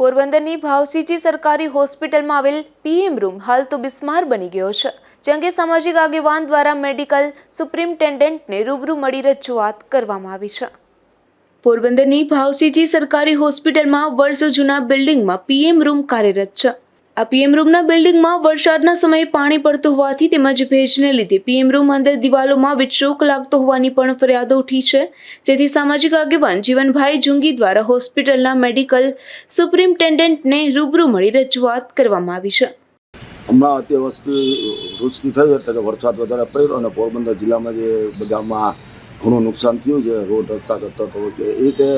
પોરબંદરની ભાવસીજી સરકારી હોસ્પિટલમાં આવેલ પીએમ રૂમ હાલ તો બિસ્માર બની ગયો છે. જે અંગે સામાજિક આગેવાન દ્વારા મેડિકલ સુપ્રિન્ટેન્ડન્ટને રૂબરૂ મળી રજૂઆત કરવામાં આવી છે. પોરબંદરની ભાવસીજી સરકારી હોસ્પિટલમાં વર્ષો જૂના બિલ્ડિંગમાં પીએમ રૂમ કાર્યરત છે. આ પીએમ રૂમના બિલ્ડિંગમાં વરસાદના સમયે પાણી પડતું હોવાથી તેમજ ભેજને લીધે પીએમ રૂમ અંદર દિવાલોમાં વિક્ષોક લાગતો હોવાની પણ ફરિયાદો ઉઠી છે. જેથી સામાજિક આગેવાન જીવનભાઈ જુંગી દ્વારા હોસ્પિટલના મેડિકલ સુપ્રિન્ટેન્ડન્ટને રૂબરૂ મળી રજૂઆત કરવામાં આવી છે. હમણાં અતિવૃષ્ટિ વૃષ્ટિ થઈ એટલે કે વરસાદ વધારે પડ્યો અને પોરબંદર જિલ્લામાં જે બધામાં ઘણું નુકસાન થયું છે, રોડ રસ્તા કરતા તો એ રીતે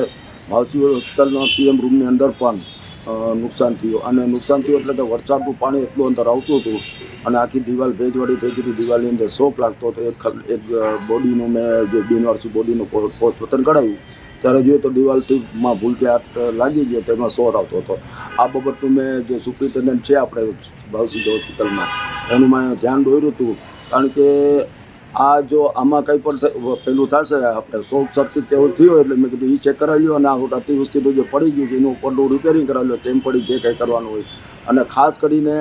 માવસી હોસ્પિટલના પીએમ રૂમની અંદર પણ નુકસાન થયું. અને નુકસાન થયું એટલે કે વરસાદનું પાણી એટલું અંદર આવતું હતું અને આખી દિવાલ ભેજવાળી થઈ ગઈ હતી. દિવાલની અંદર શોક લાગતો હતો. એક એક બોડીનું મેં જે બિનવારસી બોડીનું પોસ્ટ વતન કઢાવ્યું ત્યારે જોઈએ તો દિવાલથી માં ભૂલથી હાથ લાગી ગયો તો એમાં સોર આવતો હતો. આ બાબતનું મેં જે સુપ્રિન્ટેન્ડન્ટ છે આપણે ભાવસિંહ હોસ્પિટલમાં એનું મેં ધ્યાન દોર્યું હતું. કારણ કે આ જો આમાં કંઈ પણ પેલું થશે, આપણે શોર્ટ સર્કિટ એવું થયું એટલે મેં કીધું એ ચેક કરાવી લો અને આ અતિવૃષ્ટિનું જે પડી ગયું છે, એનું ઉપરનું રિપેરિંગ કરાવી લો તેમ પડી જે કંઈ કરવાનું હોય. અને ખાસ કરીને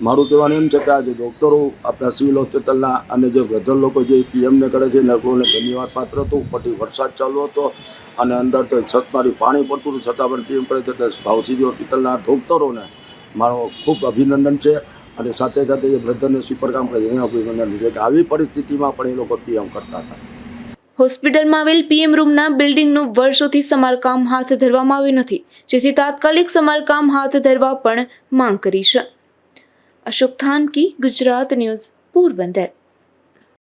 મારું કહેવાનું એમ છે કે આ જે ડૉક્ટરો આપણા સિવિલ હોસ્પિટલના અને જે વૃદ્ધ લોકો જે પીએમને કરે છે એને ધન્યવાદ પાત્ર હતું પછી વરસાદ ચાલુ હતો અને અંદર તો છતમાંથી પાણી પડતું હતું, છતાં પણ પીએમ કરે છે એટલે ભાવસીજી હોસ્પિટલના ડૉક્ટરોને મારો ખૂબ અભિનંદન છે. અને સાથે સાથે એ વૃદ્ધને સુપરકામ કરી એના અભિનંદન છે કે આવી પરિસ્થિતિમાં પણ એ લોકો પીએમ કરતા હતા. હોસ્પિટલમાં આવેલ પીએમ રૂમના બિલ્ડિંગનું વર્ષોથી સમારકામ હાથ ધરવામાં આવ્યું નથી, જેથી તાત્કાલિક સમારકામ હાથ ધરવા પણ માંગ કરી છે. અશોક થાનકી, ગુજરાત ન્યૂઝ, પોરબંદર.